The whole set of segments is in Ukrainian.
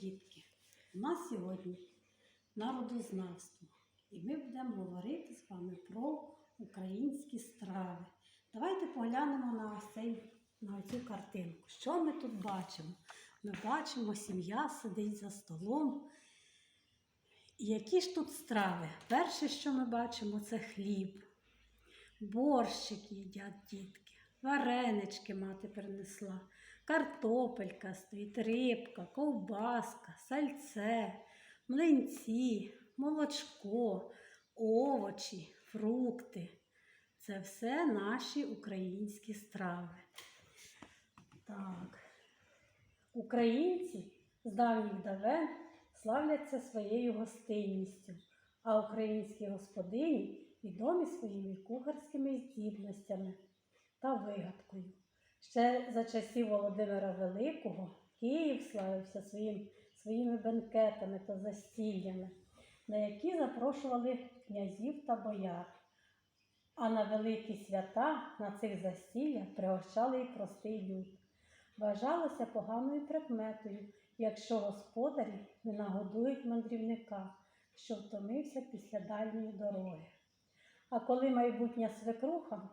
дітки, у нас сьогодні народознавство, і ми будемо говорити з вами про українські страви. Давайте поглянемо на цей, на цю картинку. Що ми тут бачимо? Ми бачимо, сім'я сидить за столом. Які ж тут страви? Перше, що ми бачимо, це хліб, борщик їдять дітки, варенички мати принесла, картопелька стоїть, рибка, ковбаска, сальце, млинці, молочко, овочі, фрукти. Це все наші українські страви. Так. Українці з давніх давен славляться своєю гостинністю, а українські господині відомі своїми кухарськими здібностями та вигадкою. Ще за часів Володимира Великого Київ славився своїм, своїми бенкетами та застіллями, на які запрошували князів та бояр. А на великі свята на цих застіллях пригощали і простий люд. Вважалося поганою прикметою, якщо господарі не нагодують мандрівника, що втомився після дальньої дороги. А коли майбутня свекруха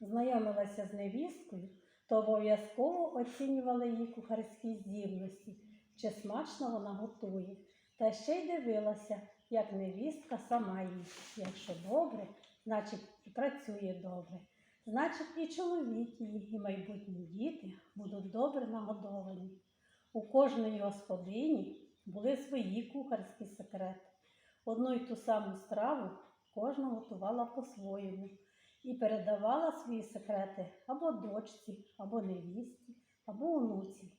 знайомилася з невісткою, то обов'язково оцінювала її кухарські здібності, чи смачно вона готує, та ще й дивилася, як невістка сама їсть. Якщо добре, значить і працює добре. Значить, і чоловік її, і майбутні діти будуть добре нагодовані. У кожної господині були свої кухарські секрети. Одну й ту саму страву кожна готувала по-своєму і передавала свої секрети або дочці, або невісті, або онуці.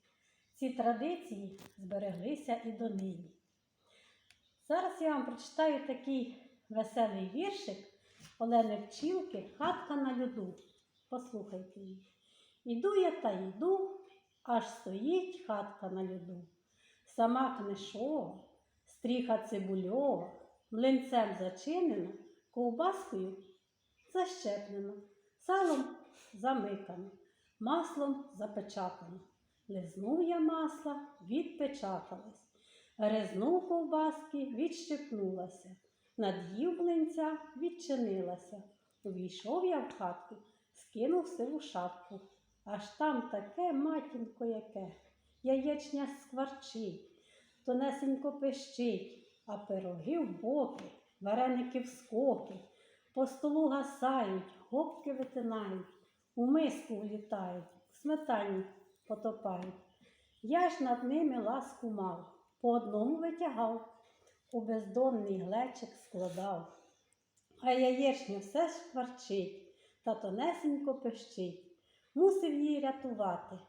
Ці традиції збереглися і донині. Зараз я вам прочитаю такий веселий віршик Олени Пчілки Хатка на льоду. Послухайте її. Іду я та йду, аж стоїть хатка на льоду. Сама книшова, стріха цибульова, млинцем зачинена, ковбаскою защеплено, салом замикано, маслом запечатано. Лизнув я масла, відпечаталась, гризнув ковбаски, відщепнулася, над'їв блинця, відчинилася. Увійшов я в хатку, скинув сиву шапку. Аж там таке матінко яке, яєчня скварчить, тонесенько пищить, а пироги в боки, вареники в скоки, по столу гасають, гопки витинають, у миску влітають, в сметані потопають. Я ж над ними ласку мав, по одному витягав, у бездонний глечик складав. А яєчня все шкварчить та тонесенько пищить. Мусив її рятувати,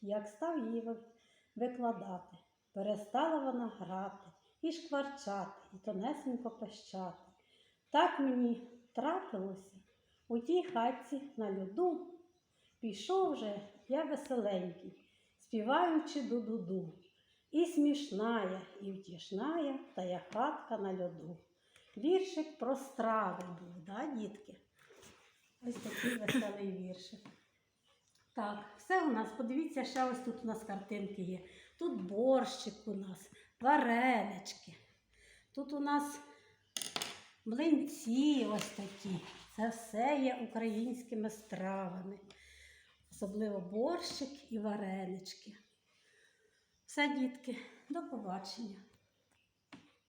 як став її викладати. Перестала вона грати і шкварчати, і тонесенько пищати. Так мені трапилося у тій хатці на льоду. Пішов вже я веселенький, співаючи ду-ду-ду. І смішная, і втішная тая хатка на льоду. Віршик про страви був, да, дітки? Ось такий веселий віршик. Так, все у нас, подивіться, ще ось тут у нас картинки є. Тут борщик у нас, варенички. Тут у нас млинці ось такі. Це все є українськими стравами. Особливо борщик і варенички. Все, дітки, до побачення.